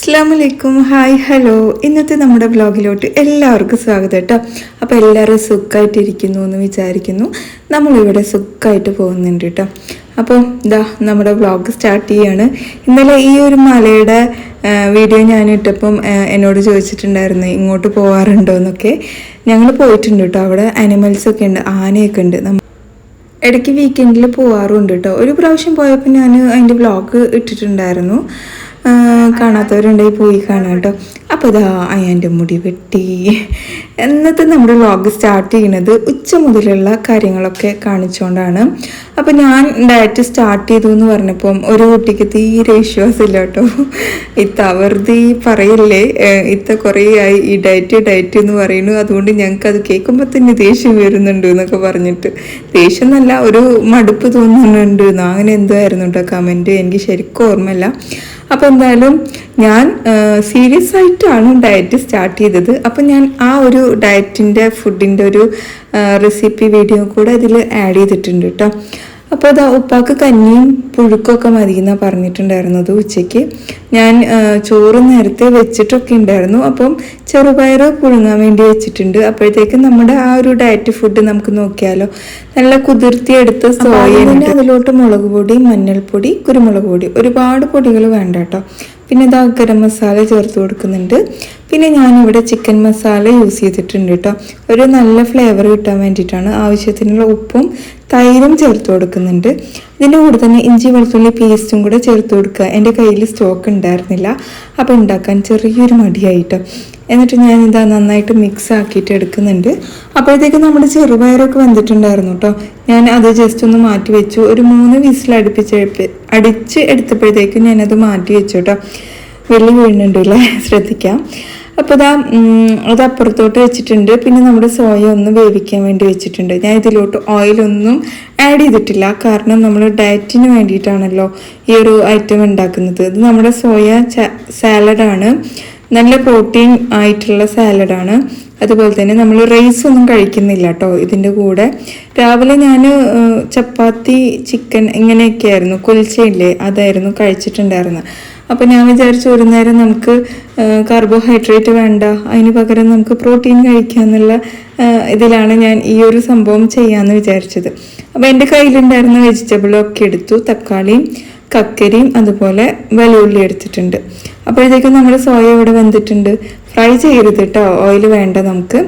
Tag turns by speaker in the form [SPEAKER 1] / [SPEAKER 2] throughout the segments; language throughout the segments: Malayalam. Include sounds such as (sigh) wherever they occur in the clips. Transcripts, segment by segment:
[SPEAKER 1] അസ്ലാമലൈക്കും ഹായ് ഹലോ. ഇന്നത്തെ നമ്മുടെ വ്ലോഗിലോട്ട് എല്ലാവർക്കും സ്വാഗതം കേട്ടോ. അപ്പോൾ എല്ലാവരും സുഖമായിട്ടിരിക്കുന്നു എന്ന് വിചാരിക്കുന്നു. നമ്മളിവിടെ സുഖമായിട്ട് പോകുന്നുണ്ട് കേട്ടോ. അപ്പോൾ ഇതാ നമ്മുടെ വ്ലോഗ് സ്റ്റാർട്ട് ചെയ്യാണ്. ഇന്നലെ ഈ ഒരു മലയുടെ വീഡിയോ ഞാൻ ഇട്ടപ്പം എന്നോട് ചോദിച്ചിട്ടുണ്ടായിരുന്നു ഇങ്ങോട്ട് പോകാറുണ്ടോ എന്നൊക്കെ. ഞങ്ങൾ പോയിട്ടുണ്ട് കേട്ടോ അവിടെ. അനിമൽസൊക്കെ ഉണ്ട് ആനയൊക്കെ ഉണ്ട്. ഇടയ്ക്ക് വീക്കെൻഡിൽ പോകാറുണ്ട് കേട്ടോ. ഒരു പ്രാവശ്യം പോയപ്പോൾ ഞാൻ അതിന്റെ വ്ളോഗ് ഇട്ടിട്ടുണ്ടായിരുന്നു. കാണാത്തവരുണ്ടെങ്കിൽ പോയി കാണാം കേട്ടോ. അപ്പോൾ ഇതാ അയ്യന്റെ മുടി വെട്ടി. എന്നത്തെ നമ്മുടെ വ്ളോഗ് സ്റ്റാർട്ട് ചെയ്യുന്നത് ഉച്ച മുതലുള്ള കാര്യങ്ങളൊക്കെ കാണിച്ചുകൊണ്ടാണ് അപ്പോൾ ഞാൻ ഡയറ്റ് സ്റ്റാർട്ട് ചെയ്തു എന്ന് പറഞ്ഞപ്പം ഒരു കുട്ടിക്ക് തീരെ വിശ്വാസമില്ല കേട്ടോ. ഇത്ത വെറുതെ പറയല്ലേ ഇത്ത കുറേ ആയി ഈ ഡയറ്റ് ഡയറ്റ് എന്ന് പറയുന്നു. അതുകൊണ്ട് ഞങ്ങൾക്ക് അത് കേൾക്കുമ്പോൾ തന്നെ ദേഷ്യം വരുന്നുണ്ട് എന്നൊക്കെ പറഞ്ഞിട്ട്. ദേഷ്യം എന്നല്ല ഒരു മടുപ്പ് തോന്നുന്നുണ്ട്. അങ്ങനെ എന്തോ ആയിരുന്നു കേട്ടോ കമന്റ് എനിക്ക് ശരിക്കും ഓർമ്മയില്ല. അപ്പോൾ എന്തായാലും ഞാൻ സീരിയസ് ആയിട്ടാണ് ഡയറ്റ് സ്റ്റാർട്ട് ചെയ്തത്. അപ്പോൾ ഞാൻ ആ ഒരു ഡയറ്റിന്റെ ഫുഡിന്റെ ഒരു റെസിപ്പി വീഡിയോ കൂടെ ഇതിൽ ആഡ് ചെയ്തിട്ടുണ്ട് കേട്ടോ അപ്പോൾ അതാ ഉപ്പാക്ക് കഞ്ഞിയും പുഴുക്കൊക്കെ മതി എന്നാണ് പറഞ്ഞിട്ടുണ്ടായിരുന്നത് ഉച്ചയ്ക്ക്. ഞാൻ ചോറ് നേരത്തെ വെച്ചിട്ടൊക്കെ ഉണ്ടായിരുന്നു. അപ്പം ചെറുപയർ പുഴുങ്ങാൻ വേണ്ടി വെച്ചിട്ടുണ്ട്. അപ്പോഴത്തേക്കും നമ്മുടെ ആ ഒരു ഡയറ്റ് ഫുഡ് നമുക്ക് നോക്കിയാലോ. നല്ല കുതിർത്തിയെടുത്ത് സോയ അതിലോട്ട് മുളക് പൊടി മഞ്ഞൾപ്പൊടി കുരുമുളക് പൊടി ഒരുപാട് പൊടികൾ വേണ്ട കേട്ടോ. പിന്നെ ഇതാ ഗരം മസാല ചേർത്ത് കൊടുക്കുന്നുണ്ട്. പിന്നെ ഞാനിവിടെ ചിക്കൻ മസാല യൂസ് ചെയ്തിട്ടുണ്ട് കേട്ടോ. ഒരു നല്ല ഫ്ലേവർ കിട്ടാൻ വേണ്ടിയിട്ടാണ്. ആവശ്യത്തിനുള്ള ഉപ്പും തൈരും ചേർത്ത് കൊടുക്കുന്നുണ്ട്. ഇതിന്റെ കൂടെ തന്നെ ഇഞ്ചി വെളുത്തുള്ളി പേസ്റ്റും കൂടെ ചേർത്ത് കൊടുക്കുക. എന്റെ കയ്യിൽ സ്റ്റോക്ക് ഉണ്ടായിരുന്നില്ല. അപ്പോൾ ഉണ്ടാക്കാൻ ചെറിയൊരു മടിയായിട്ട്. എന്നിട്ട് ഞാൻ ഇതാ നന്നായിട്ട് മിക്സ് ആക്കിയിട്ട് എടുക്കുന്നുണ്ട്. അപ്പോഴത്തേക്ക് നമ്മുടെ ചെറുപയറൊക്കെ വന്നിട്ടുണ്ടായിരുന്നു കേട്ടോ. ഞാൻ അത് ജസ്റ്റ് ഒന്ന് മാറ്റി വെച്ചു. ഒരു മൂന്ന് വിസിൽ അടുപ്പിച്ച് അടിച്ച് എടുത്തപ്പോഴത്തേക്കും ഞാനത് മാറ്റി വെച്ചു കേട്ടോ. വെള്ളി വീഴുന്നുണ്ടല്ലേ (laughs) ശ്രദ്ധിക്കാം. അപ്പോൾ ഇതാ അത് അപ്പുറത്തോട്ട് വെച്ചിട്ടുണ്ട്. പിന്നെ നമ്മുടെ സോയ ഒന്ന് വേവിക്കാൻ വേണ്ടി വെച്ചിട്ടുണ്ട്. ഞാൻ ഇതിലോട്ട് ഓയിലൊന്നും ആഡ് ചെയ്തിട്ടില്ല. കാരണം നമ്മൾ ഡയറ്റിന് വേണ്ടിയിട്ടാണല്ലോ ഈ ഒരു ഐറ്റം ഉണ്ടാക്കുന്നത്. ഇത് നമ്മുടെ സോയ സാലഡാണ് നല്ല പ്രോട്ടീൻ ആയിട്ടുള്ള സാലഡാണ് അതുപോലെ തന്നെ നമ്മൾ റൈസ് ഒന്നും കഴിക്കുന്നില്ല കേട്ടോ ഇതിന്റെ കൂടെ. രാവിലെ ഞാൻ ചപ്പാത്തി ചിക്കൻ ഇങ്ങനെയൊക്കെ ആയിരുന്നു കുൽച്ചയില്ലേ അതായിരുന്നു കഴിച്ചിട്ടുണ്ടായിരുന്നത്. അപ്പോൾ ഞാൻ വിചാരിച്ചു ഒരു നേരം നമുക്ക് കാർബോഹൈഡ്രേറ്റ് വേണ്ട. അതിന് പകരം നമുക്ക് പ്രോട്ടീൻ കഴിക്കാമെന്നുള്ള ഇതിലാണ് ഞാൻ ഈ ഒരു സംഭവം ചെയ്യാമെന്ന് വിചാരിച്ചത്. അപ്പോൾ എന്റെ കയ്യിലുണ്ടായിരുന്ന വെജിറ്റബിളൊക്കെ എടുത്തു തക്കാളിയും കക്കരിയും അതുപോലെ വെളുള്ളി എടുത്തിട്ടുണ്ട്. അപ്പോഴത്തേക്കും നമ്മുടെ സോയ ഇവിടെ വെന്തിട്ടുണ്ട് ഫ്രൈ ചെയ്യരുത് കേട്ടോ ഓയിൽ വേണ്ട നമുക്ക്.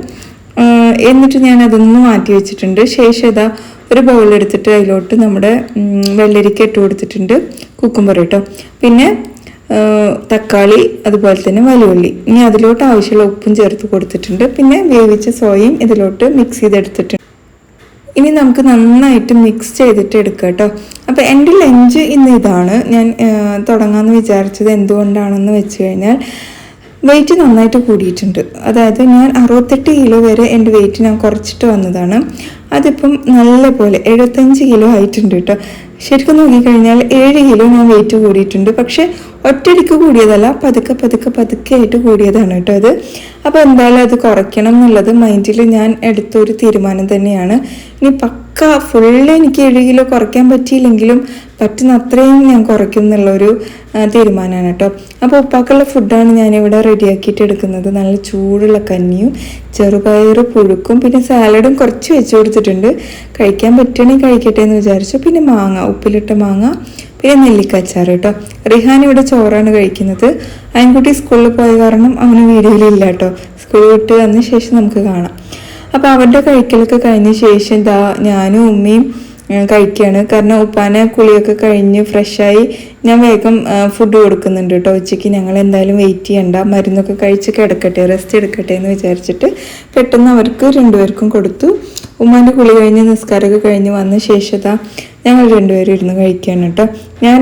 [SPEAKER 1] എന്നിട്ട് ഞാൻ അതൊന്ന് മാറ്റി വെച്ചിട്ടുണ്ട്. ശേഷം ഇതാ ഒരു ബൗൾ എടുത്തിട്ട് അതിലോട്ട് നമ്മുടെ വെള്ളരിക്ക ഇട്ട് കൊടുത്തിട്ടുണ്ട്. കുക്കുംബർ കേട്ടോ പിന്നെ തക്കാളി അതുപോലെ തന്നെ വലിയുള്ളി ഇനി അതിലോട്ട് ആവശ്യമുള്ള ഉപ്പും ചേർത്ത് കൊടുത്തിട്ടുണ്ട്. പിന്നെ വേവിച്ച സോയയും ഇതിലോട്ട് മിക്സ് ചെയ്തെടുത്തിട്ടുണ്ട്. ഇനി നമുക്ക് നന്നായിട്ട് മിക്സ് ചെയ്തിട്ട് എടുക്കാം കേട്ടോ. അപ്പോൾ എന്റെ ലഞ്ച് ഇന്ന് ഇതാണ്. ഞാൻ തുടങ്ങാമെന്ന് വിചാരിച്ചത് എന്തുകൊണ്ടാണെന്ന് വെച്ച് കഴിഞ്ഞാൽ വെയിറ്റ് നന്നായിട്ട് കൂടിയിട്ടുണ്ട്. അതായത് ഞാൻ അറുപത്തെട്ട് കിലോ വരെ എന്റെ വെയിറ്റ് ഞാൻ കുറച്ചിട്ട് വന്നതാണ്. അതിപ്പം നല്ല പോലെ എഴുപത്തഞ്ച് കിലോ ആയിട്ടുണ്ട് കേട്ടോ. ശരിക്കും നോക്കിക്കഴിഞ്ഞാൽ ഏഴ് കിലോ ഞാൻ വെയിറ്റ് കൂടിയിട്ടുണ്ട്. പക്ഷേ ഒറ്റയടിക്ക് കൂടിയതല്ല പതുക്കെ പതുക്കെ പതുക്കെ ആയിട്ട് കൂടിയതാണ് കേട്ടോ അത്. അപ്പോൾ എന്തായാലും അത് കുറയ്ക്കണം എന്നുള്ളത് മൈൻഡിൽ ഞാൻ എടുത്തൊരു തീരുമാനം തന്നെയാണ്. ഇനി പക്ക ഫുള്ള് എനിക്ക് ഏഴ് കിലോ കുറയ്ക്കാൻ പറ്റിയില്ലെങ്കിലും പറ്റുന്ന അത്രയും ഞാൻ കുറയ്ക്കും എന്നുള്ളൊരു തീരുമാനമാണ് കേട്ടോ. അപ്പോൾ ഉപ്പാക്കുള്ള ഫുഡാണ് ഞാനിവിടെ റെഡിയാക്കിയിട്ട് എടുക്കുന്നത്. നല്ല ചൂടുള്ള കഞ്ഞിയും ചെറുപയർ പുഴുക്കും പിന്നെ സാലഡും കുറച്ച് വെച്ച് കൊടുത്തിട്ടുണ്ട്. കഴിക്കാൻ പറ്റുകയാണെങ്കിൽ കഴിക്കട്ടെ എന്ന് വിചാരിച്ചു. പിന്നെ മാങ്ങ ഉപ്പിലിട്ട മാങ്ങ പിന്നെ നെല്ലിക്കച്ചാർ കേട്ടോ. റിഹാൻ ഇവിടെ ചോറാണ് കഴിക്കുന്നത്. അയൻകുട്ടി സ്കൂളിൽ പോയ കാരണം അവന് വീഡിയോയിലില്ല കേട്ടോ. സ്കൂൾ വിട്ട് വന്ന ശേഷം നമുക്ക് കാണാം. അപ്പോൾ അവരുടെ കഴിക്കലൊക്കെ കഴിഞ്ഞ ശേഷം ഇതാ ഞാനും ഉമ്മയും കഴിക്കുകയാണ് കാരണം ഉപ്പാനെ കുളിയൊക്കെ കഴിഞ്ഞ് ഫ്രഷായി ഞാൻ വേഗം ഫുഡ് കൊടുക്കുന്നുണ്ട് കേട്ടോ ഉച്ചയ്ക്ക്. ഞങ്ങൾ എന്തായാലും വെയിറ്റ് ചെയ്യണ്ട. മരുന്നൊക്കെ കഴിച്ച് കിടക്കട്ടെ റെസ്റ്റ് എടുക്കട്ടെ എന്ന് വിചാരിച്ചിട്ട് പെട്ടെന്ന് അവർക്ക് രണ്ടുപേർക്കും കൊടുത്തു. ഉമ്മാന്റെ കുളി കഴിഞ്ഞ് നിസ്കാരമൊക്കെ കഴിഞ്ഞ് വന്ന ശേഷത ഞങ്ങൾ രണ്ടുപേരും ഇരുന്ന് കഴിക്കുകയാണ് കേട്ടോ. ഞാൻ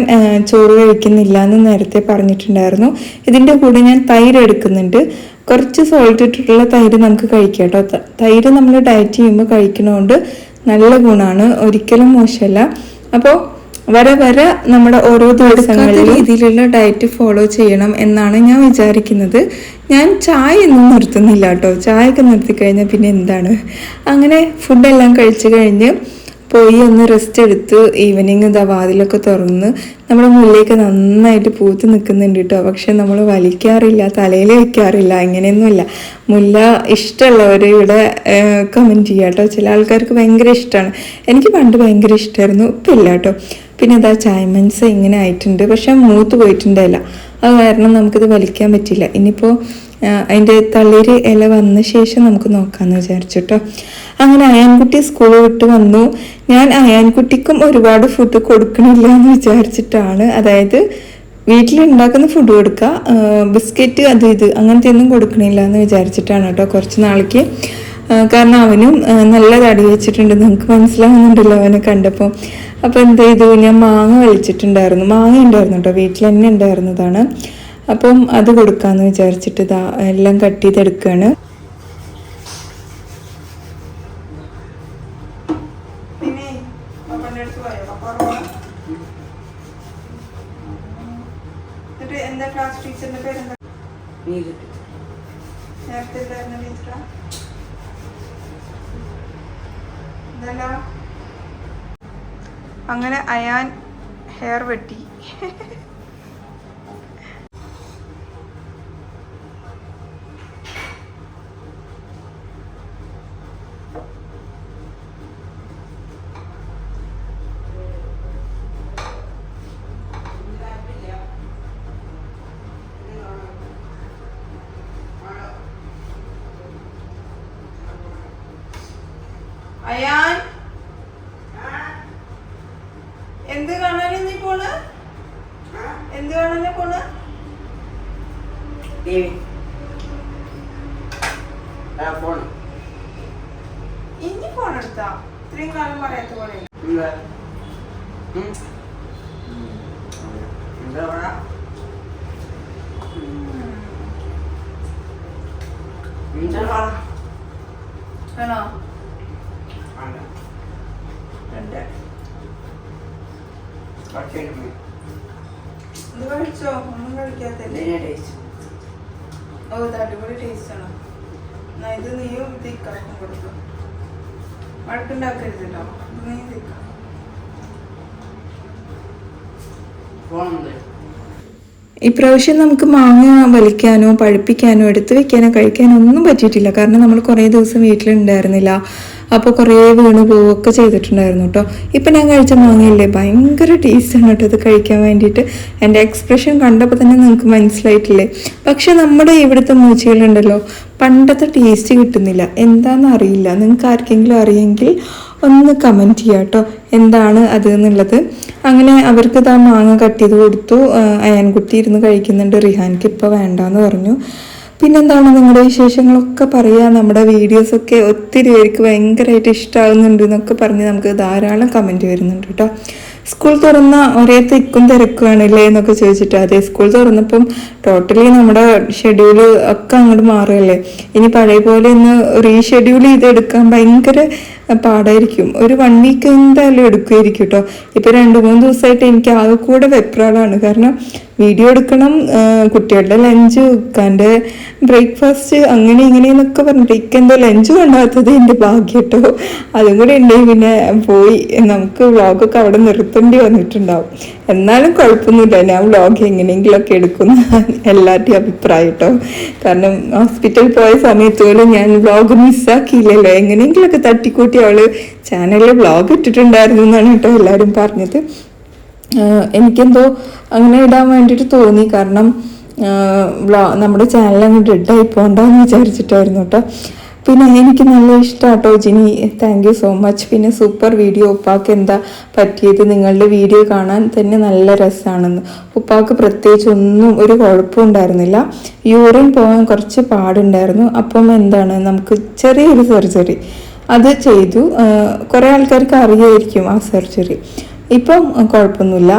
[SPEAKER 1] ചോറ് കഴിക്കുന്നില്ല എന്ന് നേരത്തെ പറഞ്ഞിട്ടുണ്ടായിരുന്നു. ഇതിന്റെ കൂടെ ഞാൻ തൈര് എടുക്കുന്നുണ്ട്. കുറച്ച് സോൾട്ട് ഇട്ടിട്ടുള്ള തൈര് നമുക്ക് കഴിക്കാം കേട്ടോ. തൈര് നമ്മൾ ഡയറ്റ് ചെയ്യുമ്പോൾ കഴിക്കണോണ്ട് നല്ല ഗുണമാണ് ഒരിക്കലും മോശമല്ല അപ്പോൾ വരെ വരെ നമ്മുടെ ഓരോ ദിവസങ്ങളിൽ രീതിയിലുള്ള ഡയറ്റ് ഫോളോ ചെയ്യണം എന്നാണ് ഞാൻ വിചാരിക്കുന്നത്. ഞാൻ ചായ ഒന്നും നിർത്തുന്നില്ല കേട്ടോ. ചായ ഒക്കെ നിർത്തി കഴിഞ്ഞാൽ പിന്നെ എന്താണ്? അങ്ങനെ ഫുഡെല്ലാം കഴിച്ചു കഴിഞ്ഞ് പോയി ഒന്ന് റെസ്റ്റ് എടുത്ത് ഈവനിങ് ഇതാ വാതിലൊക്കെ തുറന്ന് നമ്മുടെ മുല്ലയൊക്കെ നന്നായിട്ട് പൂത്ത് നിൽക്കുന്നുണ്ട് കേട്ടോ. പക്ഷെ നമ്മൾ വലിക്കാറില്ല തലയിൽ വെക്കാറില്ല അങ്ങനെയൊന്നുമില്ല. മുല്ല ഇഷ്ടമുള്ളവർ ഇവിടെ കമന്റ് ചെയ്യാം കേട്ടോ. ചില ആൾക്കാർക്ക് ഭയങ്കര ഇഷ്ടമാണ്. എനിക്ക് പണ്ട് ഭയങ്കര ഇഷ്ടമായിരുന്നു ഇപ്പം ഇല്ല കേട്ടോ. പിന്നെ അതാ ചായ്മൻസ് ഇങ്ങനെ ആയിട്ടുണ്ട്. പക്ഷെ മൂത്ത് പോയിട്ടുണ്ടല്ല അത് കാരണം നമുക്കിത് വലിക്കാൻ പറ്റില്ല ഇനിയിപ്പോൾ അതിന്റെ തളിര് ഇല വന്ന ശേഷം നമുക്ക് നോക്കാമെന്ന് വിചാരിച്ചു കേട്ടോ അങ്ങനെ അയാൻകുട്ടി സ്കൂൾ വിട്ട് വന്നു. ഞാൻ അയാൻകുട്ടിക്കും ഒരുപാട് ഫുഡ് കൊടുക്കണില്ല എന്ന് വിചാരിച്ചിട്ടാണ്. അതായത് വീട്ടിലുണ്ടാക്കുന്ന ഫുഡ് കൊടുക്കുക ബിസ്ക്കറ്റ് അത് ഇത് അങ്ങനത്തെ ഒന്നും കൊടുക്കണില്ല എന്ന് വിചാരിച്ചിട്ടാണ് കേട്ടോ കുറച്ച് നാളേക്ക്. കാരണം അവനും നല്ല തടി വെച്ചിട്ടുണ്ട്. നമുക്ക് മനസ്സിലാവുന്നുണ്ടല്ലോ അവനെ കണ്ടപ്പോൾ. അപ്പോൾ എന്ത് ചെയ്തു? ഞാൻ മാങ്ങ വലിച്ചിട്ടുണ്ടായിരുന്നു. മാങ്ങ ഉണ്ടായിരുന്നു കേട്ടോ. വീട്ടിൽ തന്നെ ഉണ്ടായിരുന്നതാണ്. അപ്പം അത് കൊടുക്കാമെന്ന് വിചാരിച്ചിട്ട് എല്ലാം കട്ട് ചെയ്തെടുക്കുകയാണ് പിന്നെ എന്താ ക്ലാസ് ടീച്ചറിന്റെ പേരെന്താ
[SPEAKER 2] നീര്
[SPEAKER 1] നേരത്തെ ഉണ്ടായിരുന്ന ടീച്ചറാ ഇതല്ല അങ്ങനെ അയാൻ ഹെയർ വെട്ടി അയാൻ എന്ത് കാണാനാ നീ പോണ് എന്ത് കാണാനാ പോണ്
[SPEAKER 2] ടി വി ആ ഫോൺ
[SPEAKER 1] ഇനി ഫോൺ എടുത്താ കാലം പറയാത്ത പോലെ
[SPEAKER 2] എന്താ പറയാ? എന്താ പറയാ? കഴിഞ്ഞ്
[SPEAKER 1] ഇത് കഴിച്ചോ? ഒന്നും കഴിക്കാത്തല്ലേ?
[SPEAKER 2] ഇതിനെ
[SPEAKER 1] ഓ ഇത് അടിപൊളി ടേസ്റ്റ് ആണ്. എന്നാ ഇത് നീയും ഇത് ഇക്കാക്കും കൊടുക്കും. വഴക്കുണ്ടാക്കരുത് കേട്ടോ. ഇപ്രാവശ്യം നമുക്ക് മാങ്ങ വലിക്കാനോ പഴുപ്പിക്കാനോ എടുത്തു വെക്കാനോ കഴിക്കാനോ ഒന്നും പറ്റിയിട്ടില്ല. കാരണം നമ്മൾ കുറേ ദിവസം വീട്ടിലുണ്ടായിരുന്നില്ല. അപ്പോൾ കുറേ വീണ് പോവുകയൊക്കെ ചെയ്തിട്ടുണ്ടായിരുന്നു കേട്ടോ ഇപ്പം ഞാൻ കഴിച്ച മാങ്ങയില്ലേ? ഭയങ്കര ടേസ്റ്റാണ് കേട്ടോ ഇത് കഴിക്കാൻ വേണ്ടിയിട്ട്. എന്റെ എക്സ്പ്രഷൻ കണ്ടപ്പോൾ തന്നെ നിങ്ങൾക്ക് മനസ്സിലായിട്ടില്ലേ? പക്ഷെ നമ്മുടെ ഇവിടുത്തെ മൂച്ചകളുണ്ടല്ലോ പണ്ടത്തെ ടേസ്റ്റ് കിട്ടുന്നില്ല. എന്താണെന്ന് അറിയില്ല. നിങ്ങൾക്ക് ആർക്കെങ്കിലും അറിയെങ്കിൽ ഒന്ന് കമന്റ് ചെയ്യാം കേട്ടോ എന്താണ് അത് എന്നുള്ളത്? അങ്ങനെ അവർക്ക് ഇതാ മാങ്ങ കട്ട് ചെയ്ത് കൊടുത്തു. ആ, അയാൻകുട്ടി ഇരുന്ന് കഴിക്കുന്നുണ്ട്. റിഹാൻക്ക് ഇപ്പോൾ വേണ്ടാന്ന് പറഞ്ഞു. പിന്നെന്താണ് നിങ്ങളുടെ വിശേഷങ്ങളൊക്കെ പറയുക നമ്മുടെ വീഡിയോസൊക്കെ ഒത്തിരി പേർക്ക് ഭയങ്കരമായിട്ട് ഇഷ്ടമാകുന്നുണ്ട് എന്നൊക്കെ പറഞ്ഞ് നമുക്ക് ധാരാളം കമന്റ് വരുന്നുണ്ട് കേട്ടോ. സ്കൂൾ തുറന്ന ഒരേ തിക്കും തിരക്കുവാണല്ലേ എന്നൊക്കെ ചോദിച്ചിട്ട് അതെ സ്കൂൾ തുറന്നപ്പം ടോട്ടലി നമ്മുടെ ഷെഡ്യൂൾ ഒക്കെ അങ്ങോട്ട് മാറുകയല്ലേ? ഇനി പഴയ പോലെ ഒന്ന് റീഷെഡ്യൂൾ ചെയ്തെടുക്കാൻ ഭയങ്കര പാടായിരിക്കും. ഒരു വൺ വീക്ക് എന്തായാലും എടുക്കുമായിരിക്കും കേട്ടോ. ഇപ്പം രണ്ട് മൂന്ന് ദിവസമായിട്ട് എനിക്ക് ആകെ കൂടെ വെപ്രാളാണ്. കാരണം വീഡിയോ എടുക്കണം കുട്ടികളുടെ ലഞ്ച് ഉക്കാന്റെ ബ്രേക്ക്ഫാസ്റ്റ് അങ്ങനെ ഇങ്ങനെ ഇങ്ങനെയെന്നൊക്കെ പറഞ്ഞിട്ട് ഇക്കെന്തോ ലഞ്ച് കൊണ്ടാത്തത് എന്റെ ഭാഗ്യം കേട്ടോ അതും കൂടെ ഉണ്ടെങ്കിൽ പിന്നെ പോയി നമുക്ക് വ്ളോഗൊക്കെ അവിടെ നിർത്തേണ്ടി വന്നിട്ടുണ്ടാവും. എന്നാലും കുഴപ്പമൊന്നുമില്ല. ഞാൻ വ്ളോഗ് എങ്ങനെയെങ്കിലുമൊക്കെ എടുക്കുന്ന എല്ലാവരുടെയും അഭിപ്രായം കേട്ടോ കാരണം ഹോസ്പിറ്റലിൽ പോയ സമയത്ത് പോലും ഞാൻ വ്ളോഗ് മിസ്സാക്കിയില്ലല്ലോ എങ്ങനെയെങ്കിലുമൊക്കെ തട്ടിക്കൂട്ടി അവൾ ചാനലിൽ വ്ളോഗ് ഇട്ടിട്ടുണ്ടായിരുന്നു എന്നാണ് കേട്ടോ എല്ലാവരും പറഞ്ഞത്. എനിക്കെന്തോ അങ്ങനെ ഇടാൻ വേണ്ടിയിട്ട് തോന്നി. കാരണം വ്ലോ നമ്മുടെ ചാനൽ അങ്ങോട്ട് ഇട്ടായി പോകണ്ടെന്ന് വിചാരിച്ചിട്ടായിരുന്നു കേട്ടോ പിന്നെ എനിക്ക് നല്ല ഇഷ്ടമാട്ടോ Jini. Thank you so much പിന്നെ സൂപ്പർ വീഡിയോ ഉപ്പാക്ക് എന്താ പറ്റിയത്? നിങ്ങളുടെ വീഡിയോ കാണാൻ തന്നെ നല്ല രസമാണെന്ന് ഉപ്പാക്ക് പ്രത്യേകിച്ച് ഒന്നും ഒരു കുഴപ്പവും ഉണ്ടായിരുന്നില്ല. യൂറിൻ പോകാൻ കുറച്ച് പാടുണ്ടായിരുന്നു. അപ്പം എന്താണ്? നമുക്ക് ചെറിയൊരു സർജറി അത് ചെയ്തു. കുറേ ആൾക്കാർക്ക് അറിയായിരിക്കും ആ സർജറി ഇപ്പം കുഴപ്പമൊന്നുമില്ല.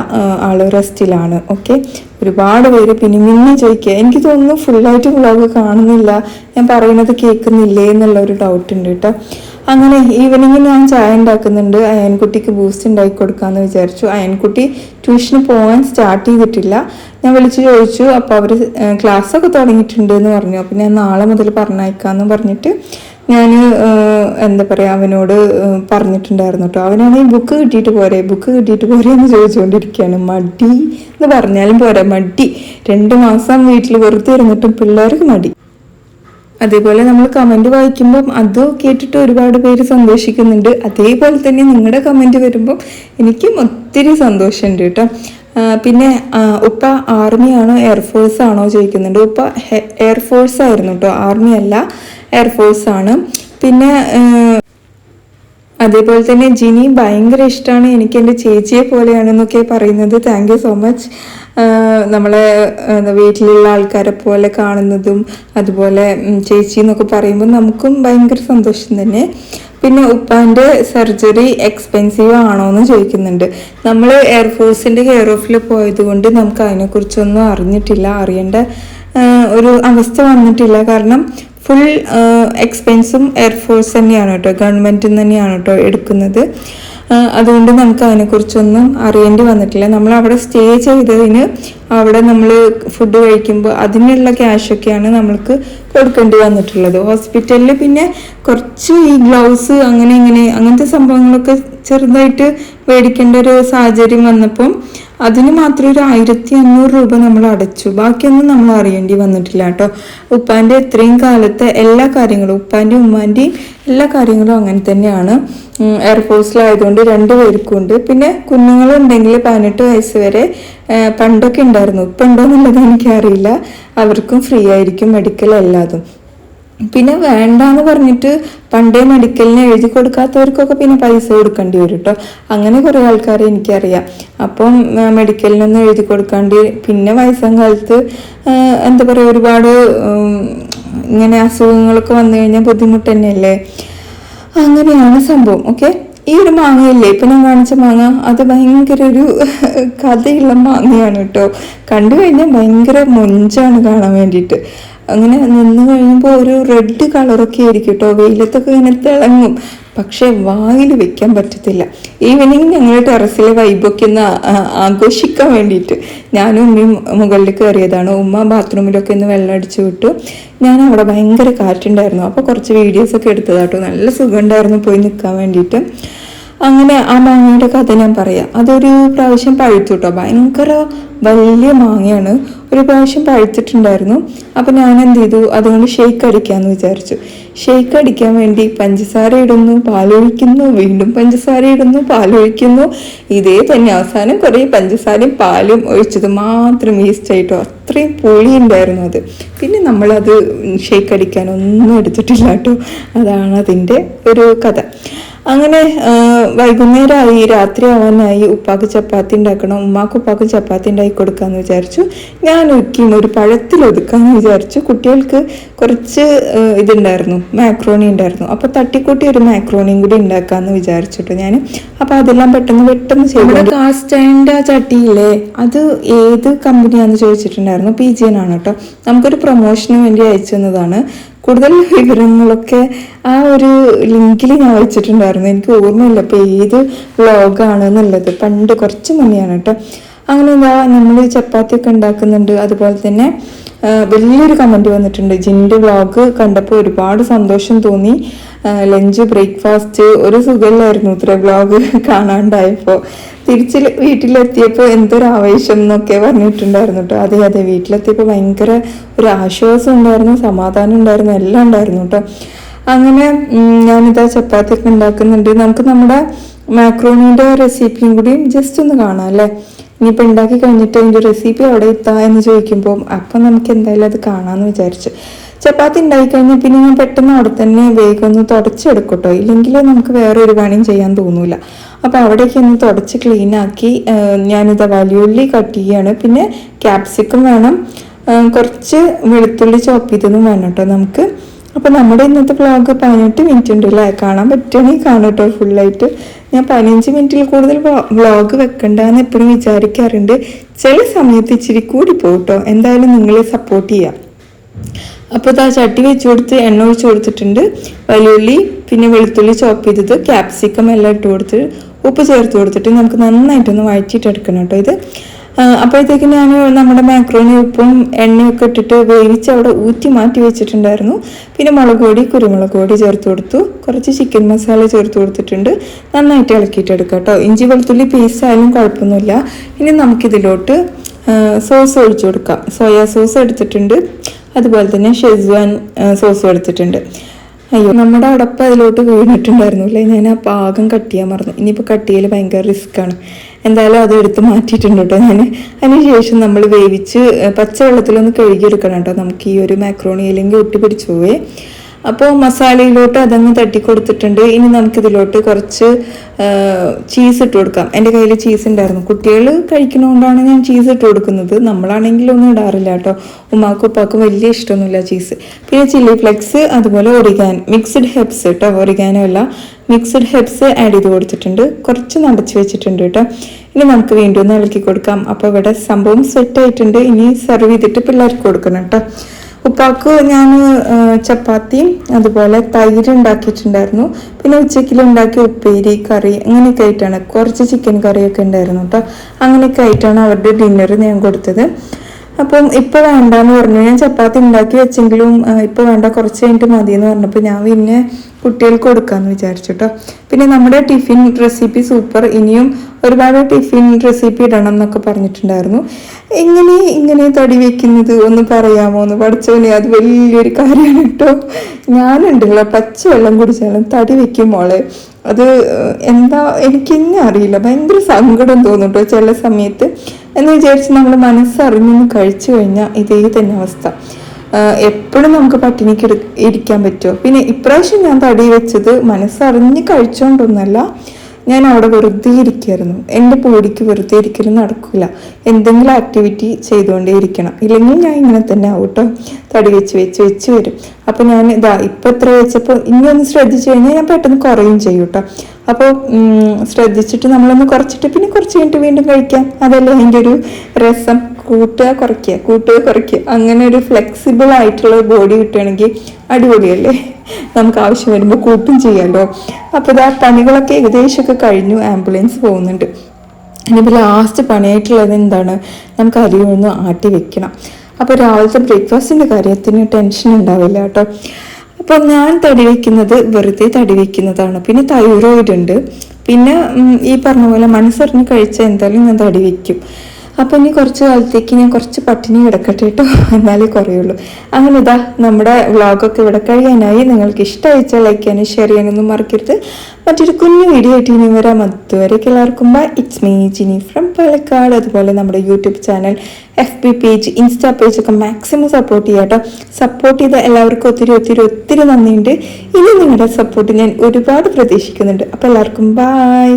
[SPEAKER 1] ആൾ റെസ്റ്റിലാണ്. ഓക്കെ? ഒരുപാട് പേര് പിന്നെ പിന്നെ ചോദിക്കുക. എനിക്ക് തോന്നുന്നു ഫുള്ളായിട്ട് വ്ളോഗ് കാണുന്നില്ല. ഞാൻ പറയുന്നത് കേൾക്കുന്നില്ലേ എന്നുള്ള ഒരു ഡൗട്ട് ഉണ്ട് കേട്ടോ. അങ്ങനെ ഈവനിങ് ഞാൻ ചായ ഉണ്ടാക്കുന്നുണ്ട്. അയൻകുട്ടിക്ക് ബൂസ്റ്റ് ഉണ്ടാക്കി കൊടുക്കാമെന്ന് വിചാരിച്ചു. അയൻകുട്ടി ട്യൂഷന് പോകാൻ സ്റ്റാർട്ട് ചെയ്തിട്ടില്ല. ഞാൻ വിളിച്ച് ചോദിച്ചു. അപ്പോൾ അവർ ക്ലാസ്സൊക്കെ തുടങ്ങിയിട്ടുണ്ട് എന്ന് പറഞ്ഞു. അപ്പോൾ ഞാൻ നാളെ മുതൽ പറഞ്ഞയക്കാമെന്ന് പറഞ്ഞിട്ട് ഞാൻ എന്താ പറയുക അവനോട് പറഞ്ഞിട്ടുണ്ടായിരുന്നു കേട്ടോ അവനാണെങ്കിൽ ബുക്ക് കിട്ടിയിട്ട് പോരെ ബുക്ക് കിട്ടിയിട്ട് പോരെ എന്ന് ചോദിച്ചുകൊണ്ടിരിക്കുകയാണ് മടി എന്ന് പറഞ്ഞാലും പോരെ മടി. രണ്ട് മാസം വീട്ടിൽ വെറുതെ ഇരുന്നിട്ടും പിള്ളേർക്ക് മടി. അതേപോലെ നമ്മൾ കമന്റ് വായിക്കുമ്പം അത് കേട്ടിട്ട് ഒരുപാട് പേര് സന്തോഷിക്കുന്നുണ്ട്. അതേപോലെ തന്നെ നിങ്ങളുടെ കമന്റ് വരുമ്പം എനിക്കും ഒത്തിരി സന്തോഷമുണ്ട് കേട്ടോ പിന്നെ ഉപ്പ ആർമിയാണോ എയർഫോഴ്സ് ആണോ ചോദിക്കുന്നുണ്ട്. ഉപ്പ എയർഫോഴ്സ് ആയിരുന്നു കേട്ടോ ആർമി അല്ല. എയർഫോഴ്സ് ആണ്. പിന്നെ അതേപോലെ തന്നെ ജിനി ഭയങ്കര ഇഷ്ടമാണ് എനിക്ക് എന്റെ ചേച്ചിയെ പോലെയാണെന്നൊക്കെ പറയുന്നത്. താങ്ക് യു സോ മച്ച് നമ്മളെ വീട്ടിലുള്ള ആൾക്കാരെ പോലെ കാണുന്നതും അതുപോലെ ചേച്ചി എന്നൊക്കെ പറയുമ്പോൾ നമുക്കും ഭയങ്കര സന്തോഷം തന്നെ. പിന്നെ ഉപ്പാന്റെ സർജറി എക്സ്പെൻസീവ് ആണോ എന്ന് ചോദിക്കുന്നുണ്ട്. നമ്മൾ എയർഫോഴ്സിന്റെ കെയർ ഓഫിൽ പോയത് കൊണ്ട് നമുക്ക് അതിനെക്കുറിച്ചൊന്നും അറിഞ്ഞിട്ടില്ല. അറിയേണ്ട ഒരു അവസ്ഥ വന്നിട്ടില്ല. കാരണം ഫുൾ എക്സ്പെൻസും എയർഫോഴ്സ് തന്നെയാണ് കേട്ടോ ഗവൺമെന്റിൽ നിന്ന് തന്നെയാണ് കേട്ടോ എടുക്കുന്നത്. അതുകൊണ്ട് നമുക്ക് അതിനെക്കുറിച്ചൊന്നും അറിയേണ്ടി വന്നിട്ടില്ല. നമ്മൾ അവിടെ സ്റ്റേ ചെയ്തതിന് അവിടെ നമ്മൾ ഫുഡ് കഴിക്കുമ്പോൾ അതിനുള്ള ക്യാഷൊക്കെയാണ് നമ്മൾക്ക് കൊടുക്കേണ്ടി വന്നിട്ടുള്ളത്. ഹോസ്പിറ്റലിൽ പിന്നെ കുറച്ച് ഈ ഗ്ലൗസ് അങ്ങനെ ഇങ്ങനെ അങ്ങനത്തെ സംഭവങ്ങളൊക്കെ ചെറുതായിട്ട് മേടിക്കേണ്ട ഒരു സാഹചര്യം വന്നപ്പം അതിന് മാത്രം ഒരു ആയിരത്തി അഞ്ഞൂറ് രൂപ നമ്മൾ അടച്ചു. ബാക്കിയൊന്നും നമ്മൾ അറിയേണ്ടി വന്നിട്ടില്ല കേട്ടോ. ഉപ്പാന്റെ ഇത്രയും കാലത്തെ എല്ലാ കാര്യങ്ങളും ഉപ്പാന്റെയും ഉമ്മാന്റെയും എല്ലാ കാര്യങ്ങളും അങ്ങനെ തന്നെയാണ്. എയർഫോഴ്സിലായതുകൊണ്ട് രണ്ട് പേർക്കും ഉണ്ട്. പിന്നെ കുഞ്ഞുങ്ങളുണ്ടെങ്കിൽ പതിനെട്ട് വയസ്സ് വരെ പണ്ടൊക്കെ ഉണ്ടായിരുന്നു. ഇപ്പം ഉണ്ടോ എന്നുള്ളത് എനിക്കറിയില്ല. അവർക്കും ഫ്രീ ആയിരിക്കും മെഡിക്കൽ എല്ലാതും. പിന്നെ വേണ്ടാന്ന് പറഞ്ഞിട്ട് പണ്ടേ മെഡിക്കലിന് എഴുതി കൊടുക്കാത്തവർക്കൊക്കെ പിന്നെ പൈസ കൊടുക്കേണ്ടി വരും കേട്ടോ അങ്ങനെ കുറേ ആൾക്കാരെ എനിക്കറിയാം. അപ്പം മെഡിക്കലിനൊന്നും എഴുതി കൊടുക്കാണ്ട് പിന്നെ വയസ്സാം കാലത്ത് എന്താ പറയുക ഒരുപാട് ഇങ്ങനെ അസുഖങ്ങളൊക്കെ വന്നു കഴിഞ്ഞാൽ ബുദ്ധിമുട്ട് തന്നെയല്ലേ അങ്ങനെയാണ് സംഭവം ഓക്കെ? ഈ ഒരു മാങ്ങയില്ലേ? ഇപ്പം ഞാൻ കാണിച്ച മാങ്ങ അത് ഭയങ്കര ഒരു കഥയുള്ള മാങ്ങയാണ് കേട്ടോ കണ്ടു കഴിഞ്ഞാൽ ഭയങ്കര മൊഞ്ചാണ് കാണാൻ വേണ്ടിയിട്ട്. അങ്ങനെ നിന്ന് കഴിയുമ്പോൾ ഒരു റെഡ് കളറൊക്കെ ആയിരിക്കും കേട്ടോ വെയിലത്തൊക്കെ ഇങ്ങനെ തിളങ്ങും. പക്ഷേ വായിൽ വെക്കാൻ പറ്റത്തില്ല. ഈവനിങ് ഞങ്ങൾ ടെറസിലെ വൈബൊക്കെ ഒന്ന് ആഘോഷിക്കാൻ വേണ്ടിയിട്ട് ഞാനും ഉമ്മയും മുകളിൽ കയറിയതാണ് ഉമ്മ ബാത്റൂമിലൊക്കെ ഒന്ന് വെള്ളം അടിച്ചു വിട്ടു. ഞാൻ അവിടെ ഭയങ്കര കാറ്റുണ്ടായിരുന്നു. അപ്പോൾ കുറച്ച് വീഡിയോസൊക്കെ എടുത്തതാട്ടോ. നല്ല സുഖമുണ്ടായിരുന്നു പോയി നിൽക്കാൻ വേണ്ടിയിട്ട്. അങ്ങനെ ആ മാങ്ങയുടെ കഥ ഞാൻ പറയാം. അതൊരു പ്രാവശ്യം പഴുത്തു കേട്ടോ ഭയങ്കര വലിയ മാങ്ങയാണ്. ഒരു പ്രാവശ്യം പഴുത്തിട്ടുണ്ടായിരുന്നു. അപ്പം ഞാൻ എന്ത് ചെയ്തു അതുകൊണ്ട് ഷെയ്ക്ക് അടിക്കാമെന്ന് വിചാരിച്ചു. ഷെയ്ക്ക് അടിക്കാൻ വേണ്ടി പഞ്ചസാര ഇടുന്നു പാലൊഴിക്കുന്നു വീണ്ടും പഞ്ചസാര ഇടുന്നു പാലൊഴിക്കുന്നു. ഇതേ തന്നെ അവസാനം കുറേ പഞ്ചസാരയും പാലും ഒഴിച്ചത് മാത്രം വേസ്റ്റായിട്ടു അത്രയും പുളി ഉണ്ടായിരുന്നു അത്. പിന്നെ നമ്മളത് ഷെയ്ക്ക് അടിക്കാനൊന്നും എടുത്തിട്ടില്ല കേട്ടോ അതാണ് അതിന്റെ ഒരു കഥ. അങ്ങനെ വൈകുന്നേരമായി രാത്രി ആവാനായി ഉപ്പാക്ക് ചപ്പാത്തി ഉണ്ടാക്കണം ഉമ്മാക്ക് ഉപ്പാക്ക് ചപ്പാത്തി ഉണ്ടാക്കി കൊടുക്കാമെന്ന് വിചാരിച്ചു. ഞാൻ ഒരിക്കലും ഒരു പഴത്തിൽ ഒതുക്കാമെന്ന് വിചാരിച്ചു. കുട്ടികൾക്ക് കുറച്ച് ഇതുണ്ടായിരുന്നു മാക്രോണി ഉണ്ടായിരുന്നു. അപ്പൊ തട്ടിക്കൂട്ടി ഒരു മാക്രോണിയും കൂടി ഉണ്ടാക്കാന്ന് വിചാരിച്ചിട്ട് ഞാൻ അപ്പൊ അതെല്ലാം പെട്ടെന്ന് പെട്ടെന്ന് ചെയ്തു. കാസ്റ്റ് ആ ചട്ടിയില്ലേ? അത് ഏത് കമ്പനിയാണെന്ന് ചോദിച്ചിട്ടുണ്ടായിരുന്നു. പി ജി ആണ് കേട്ടോ നമുക്കൊരു പ്രൊമോഷന് വേണ്ടി അയച്ചു തന്നതാണ്. കൂടുതൽ വിവരങ്ങളൊക്കെ ആ ഒരു ലിങ്കിൽ ഞാൻ വെച്ചിട്ടുണ്ടായിരുന്നു. എനിക്ക് ഓർമ്മയില്ല ഇപ്പോൾ ഏത് വ്ളോഗാണ് എന്നുള്ളത്. പണ്ട് കുറച്ച് മുന്നെയാണ് കേട്ടോ. അങ്ങനെ എന്താ നമ്മൾ ചപ്പാത്തി ഒക്കെ ഉണ്ടാക്കുന്നുണ്ട്. അതുപോലെ തന്നെ വലിയൊരു കമന്റ് വന്നിട്ടുണ്ട്. ജിന്റെ വ്ളോഗ് കണ്ടപ്പോൾ ഒരുപാട് സന്തോഷം തോന്നി. ലഞ്ച് ബ്രേക്ക്ഫാസ്റ്റ് ഒരു സുഖമില്ലായിരുന്നു ഇത്ര വ്ളോഗ് കാണാണ്ടായപ്പോൾ. തിരിച്ച് വീട്ടിലെത്തിയപ്പോൾ എന്തൊരു ആവേശം എന്നൊക്കെ പറഞ്ഞിട്ടുണ്ടായിരുന്നു കേട്ടോ. അതെ അതെ വീട്ടിലെത്തിയപ്പോൾ ഭയങ്കര ഒരു ആശ്വാസം ഉണ്ടായിരുന്നു സമാധാനം ഉണ്ടായിരുന്നു എല്ലാം ഉണ്ടായിരുന്നു കേട്ടോ. അങ്ങനെ ഞാനിതാ ചപ്പാത്തി ഒക്കെ ഉണ്ടാക്കുന്നുണ്ട്. നമുക്ക് നമ്മുടെ മാക്രോണിയുടെ റെസിപ്പിയും കൂടി ജസ്റ്റ് ഒന്ന് കാണാം അല്ലേ? ഇനിയിപ്പോൾ ഉണ്ടാക്കി കഴിഞ്ഞിട്ട് അതിന്റെ റെസിപ്പി അവിടെ എത്താ എന്ന് ചോദിക്കുമ്പോൾ അപ്പം നമുക്ക് എന്തായാലും അത് കാണാമെന്ന് വിചാരിച്ചു. ചപ്പാത്തി ഉണ്ടായി കഴിഞ്ഞാൽ പിന്നെ ഞാൻ പെട്ടെന്ന് അവിടെ തന്നെ വേഗം ഒന്ന് തുടച്ചെടുക്കട്ടോ. കേട്ടോ ഇല്ലെങ്കിൽ നമുക്ക് വേറെ ഒരു പണിയും ചെയ്യാൻ തോന്നൂല. അപ്പോൾ അവിടേക്ക് ഒന്ന് തുടച്ച് ആ, ഞാനിത് വലിയുള്ളി കട്ട് ചെയ്യാണ്. പിന്നെ ക്യാപ്സിക്കം വേണം. കുറച്ച് വെളുത്തുള്ളി ചോപ്പ് ചെയ്തതും വേണം കേട്ടോ നമുക്ക്. അപ്പോൾ നമ്മുടെ ഇന്നത്തെ വ്ളോഗ് പതിനെട്ട് മിനിറ്റ് ഉണ്ട് അല്ലേ കാണാൻ പറ്റുകയാണെങ്കിൽ കാണും കേട്ടോ ഫുള്ളായിട്ട് ഞാൻ പതിനഞ്ച് മിനിറ്റിൽ കൂടുതൽ വ്ളോഗ് വെക്കണ്ടെന്ന് എപ്പോഴും വിചാരിക്കാറുണ്ട്. ചില സമയത്ത് ഇച്ചിരി കൂടി പോകും കേട്ടോ എന്തായാലും നിങ്ങളെ സപ്പോർട്ട് ചെയ്യാം. അപ്പോൾ ആ ചട്ടി വെച്ച് കൊടുത്ത് എണ്ണ ഒഴിച്ച് കൊടുത്തിട്ടുണ്ട് വലിയുള്ളി പിന്നെ വെളുത്തുള്ളി ചോപ്പ് ചെയ്തത് ക്യാപ്സിക്കം എല്ലാം ഇട്ട് കൊടുത്ത് ഉപ്പ് ചേർത്ത് കൊടുത്തിട്ട് നമുക്ക് നന്നായിട്ടൊന്ന് വഴറ്റിയിട്ടെടുക്കണം കേട്ടോ ഇത്. അപ്പോഴത്തേക്ക് ഞാൻ നമ്മുടെ മാക്രോണി ഉപ്പും എണ്ണയൊക്കെ ഇട്ടിട്ട് വേവിച്ച് അവിടെ ഊറ്റി മാറ്റി വെച്ചിട്ടുണ്ടായിരുന്നു. പിന്നെ മുളക് പൊടി കുരുമുളക് പൊടി ചേർത്ത് കൊടുത്തു. കുറച്ച് ചിക്കൻ മസാല ചേർത്ത് കൊടുത്തിട്ടുണ്ട്. നന്നായിട്ട് ഇളക്കിയിട്ട് എടുക്കാം കേട്ടോ. ഇഞ്ചി വെളുത്തുള്ളി പേസ്റ്റ് ആയാലും കുഴപ്പമൊന്നുമില്ല. ഇനി നമുക്കിതിലോട്ട് സോസ് ഒഴിച്ചു കൊടുക്കാം. സോയാ സോസ് എടുത്തിട്ടുണ്ട്. അതുപോലെ തന്നെ ഷെസ്വാൻ സോസ് എടുത്തിട്ടുണ്ട്. അയ്യോ നമ്മുടെ അടപ്പ് അതിലോട്ട് വീണിട്ടുണ്ടായിരുന്നു അല്ലേ ഞാൻ ആ പാകം കട്ട് ചെയ്യാൻ മറന്നു. ഇനിയിപ്പോൾ കട്ട് ചെയ്യൽ ഭയങ്കര റിസ്ക്കാണ് എന്തായാലും അത് എടുത്ത് മാറ്റിയിട്ടുണ്ട് കേട്ടോ ഞാൻ അതിനുശേഷം നമ്മൾ വേവിച്ച് പച്ചവെള്ളത്തിലൊന്ന് കഴുകിയെടുക്കണം കേട്ടോ. നമുക്ക് ഈ ഒരു മാക്രോണി അല്ലെങ്കിൽ ഒട്ടി പോവേ അപ്പോൾ മസാലയിലോട്ട് അതങ്ങ് തട്ടി കൊടുത്തിട്ടുണ്ട് ഇനി നമുക്കിതിലോട്ട് കുറച്ച് ചീസ് ഇട്ട് കൊടുക്കാം. എന്റെ കയ്യിൽ ചീസ് ഉണ്ടായിരുന്നു. കുട്ടികൾ കഴിക്കുന്നതുകൊണ്ടാണ് ഞാൻ ചീസ് ഇട്ട് കൊടുക്കുന്നത്. നമ്മളാണെങ്കിൽ ഒന്നും ഇടാറില്ല കേട്ടോ. ഉമ്മാക്കും ഉപ്പാക്കും വലിയ ഇഷ്ടമൊന്നുമില്ല ചീസ് പിന്നെ ചില്ലി ഫ്ലെക്സ് അതുപോലെ ഒറിഗാൻ മിക്സ്ഡ് ഹെബ്സ് കേട്ടോ. ഒറിഗാനോ അല്ല. മിക്സ്ഡ് ഹെബ്സ് ആഡ് ചെയ്ത് കൊടുത്തിട്ടുണ്ട്. കുറച്ച് നടച്ച് വെച്ചിട്ടുണ്ട് കേട്ടോ. ഇനി നമുക്ക് വീണ്ടും ഒന്ന് ഇളക്കി കൊടുക്കാം. അപ്പോൾ ഇവിടെ സംഭവം സെറ്റ് ആയിട്ടുണ്ട്. ഇനി സെർവ് ചെയ്തിട്ട് പിള്ളേർക്ക് കൊടുക്കണം കേട്ടോ. ഉപ്പാക്ക് ഞാൻ ചപ്പാത്തിയും അതുപോലെ തൈര് ഉണ്ടാക്കിയിട്ടുണ്ടായിരുന്നു പിന്നെ ഉച്ചയ്ക്കിൽ ഉണ്ടാക്കിയ ഉപ്പേരി കറി അങ്ങനെയൊക്കെ ആയിട്ടാണ്. കുറച്ച് ചിക്കൻ കറിയൊക്കെ ഉണ്ടായിരുന്നു കേട്ടോ അങ്ങനെയൊക്കെ ആയിട്ടാണ് അവരുടെ ഡിന്നർ ഞാൻ കൊടുത്തത്. അപ്പം ഇപ്പൊ വേണ്ടാന്ന് പറഞ്ഞു. ഞാൻ ചപ്പാത്തി ഉണ്ടാക്കി വെച്ചെങ്കിലും ഇപ്പൊ വേണ്ട കുറച്ച് കഴിഞ്ഞിട്ട് മതി എന്ന് പറഞ്ഞപ്പോൾ ഞാൻ പിന്നെ കുട്ടികൾക്ക് കൊടുക്കാന്ന് വിചാരിച്ചു കേട്ടോ പിന്നെ നമ്മുടെ ടിഫിൻ റെസിപ്പി സൂപ്പർ ഇനിയും ഒരുപാട് ടിഫിൻ റെസിപ്പി ഇടണം എന്നൊക്കെ പറഞ്ഞിട്ടുണ്ടായിരുന്നു. എങ്ങനെ ഇങ്ങനെ തടി വെക്കുന്നത് ഒന്ന് പറയാമോ? എന്ന് പഠിച്ചവനെ അത് വലിയൊരു കാര്യമാണ് കേട്ടോ ഞാനുണ്ടല്ലോ പച്ചവെള്ളം കുടിച്ചാലും തടി വെക്കും മോളെ. അത് എന്താ എനിക്ക് തന്നെ അറിയില്ല. ഭയങ്കര സങ്കടം തോന്നും ചില സമയത്ത്. എന്ന് വിചാരിച്ച് നമ്മൾ മനസ്സറിഞ്ഞൊന്ന് കഴിച്ചു കഴിഞ്ഞാൽ ഇതേ തന്നെ അവസ്ഥ. എപ്പോഴും നമുക്ക് പട്ടിണിക്ക് ഇരിക്കാൻ പറ്റുമോ പിന്നെ ഇപ്രാവശ്യം ഞാൻ തടി വെച്ചത് മനസ്സറിഞ്ഞ് കഴിച്ചോണ്ടൊന്നല്ല. ഞാൻ അവിടെ വെറുതെ ഇരിക്കായിരുന്നു. എന്റെ ബോഡിക്ക് വെറുതെ ഇരിക്കലും നടക്കില്ല എന്തെങ്കിലും ആക്ടിവിറ്റി ചെയ്തുകൊണ്ടേ ഇരിക്കണം. ഇല്ലെങ്കിൽ ഞാൻ ഇങ്ങനെ തന്നെ ആവും കേട്ടോ തടി വെച്ച് വെച്ച് വെച്ച് വരും. അപ്പോൾ ഞാൻ ഇതാ ഇപ്പം എത്ര വെച്ചപ്പോൾ ഇനി ഒന്ന് ശ്രദ്ധിച്ചു കഴിഞ്ഞാൽ ഞാൻ പെട്ടെന്ന് കുറയും ചെയ്യും കേട്ടോ അപ്പോൾ ശ്രദ്ധിച്ചിട്ട് നമ്മളൊന്ന് കുറച്ചിട്ട് പിന്നെ കുറച്ച് കഴിഞ്ഞിട്ട് വീണ്ടും കഴിക്കാം. അതല്ലേ എന്റെ ഒരു രസം. കൂട്ടുക കുറയ്ക്കുക കൂട്ടുക കുറയ്ക്കുക. അങ്ങനെ ഒരു ഫ്ലെക്സിബിൾ ആയിട്ടുള്ള ബോഡി കിട്ടുകയാണെങ്കിൽ അടിപൊളിയല്ലേ? നമുക്ക് ആവശ്യം വരുമ്പോൾ കൂട്ടും ചെയ്യാമല്ലോ അപ്പോൾ ഇതാ പണികളൊക്കെ ഏകദേശമൊക്കെ കഴിഞ്ഞു ആംബുലൻസ് പോകുന്നുണ്ട്. ഇനിയിപ്പോൾ ലാസ്റ്റ് പണിയായിട്ടുള്ളത് എന്താണ്? നമുക്ക് അരിയൊന്ന് ആട്ടി വെക്കണം. അപ്പോൾ രാവിലത്തെ ബ്രേക്ക്ഫാസ്റ്റിന്റെ കാര്യത്തിന് ടെൻഷൻ ഉണ്ടാവില്ല കേട്ടോ. അപ്പോൾ ഞാൻ തടി വയ്ക്കുന്നത് വെറുതെ തടി വയ്ക്കുന്നതാണ് പിന്നെ തൈറോയിഡ് ഉണ്ട്. പിന്നെ ഈ പറഞ്ഞ പോലെ മനസ്സറിഞ്ഞ് കഴിച്ചാൽ എന്തായാലും ഞാൻ തടി വയ്ക്കും അപ്പോൾ ഇനി കുറച്ച് കാലത്തേക്ക് ഞാൻ കുറച്ച് പട്ടിണി കിടക്കട്ടെ കേട്ടോ (laughs) എന്നാലേ കുറയുള്ളൂ. അങ്ങനെ ഇതാ നമ്മുടെ വ്ലോഗൊക്കെ ഇവിടെ കഴിയാനായി. നിങ്ങൾക്ക് ഇഷ്ടമായിച്ചാൽ ലൈക്ക് ചെയ്യാനും ഷെയർ ചെയ്യാനൊന്നും മറക്കരുത്. മറ്റൊരു കുഞ്ഞു വീഡിയോ ആയിട്ട് ഇനി വരാം. അതുവരേക്ക് എല്ലാവർക്കും bye it's me Jini from Palakkad. അതുപോലെ നമ്മുടെ YouTube channel F B page insta page ഒക്കെ മാക്സിമം സപ്പോർട്ട് ചെയ്യാം കേട്ടോ സപ്പോർട്ട് ചെയ്ത എല്ലാവർക്കും ഒത്തിരി ഒത്തിരി ഒത്തിരി നന്ദിയുണ്ട്. ഇനി നിങ്ങളുടെ സപ്പോർട്ട് ഞാൻ ഒരുപാട് പ്രതീക്ഷിക്കുന്നുണ്ട്. അപ്പോൾ എല്ലാവർക്കും ബൈ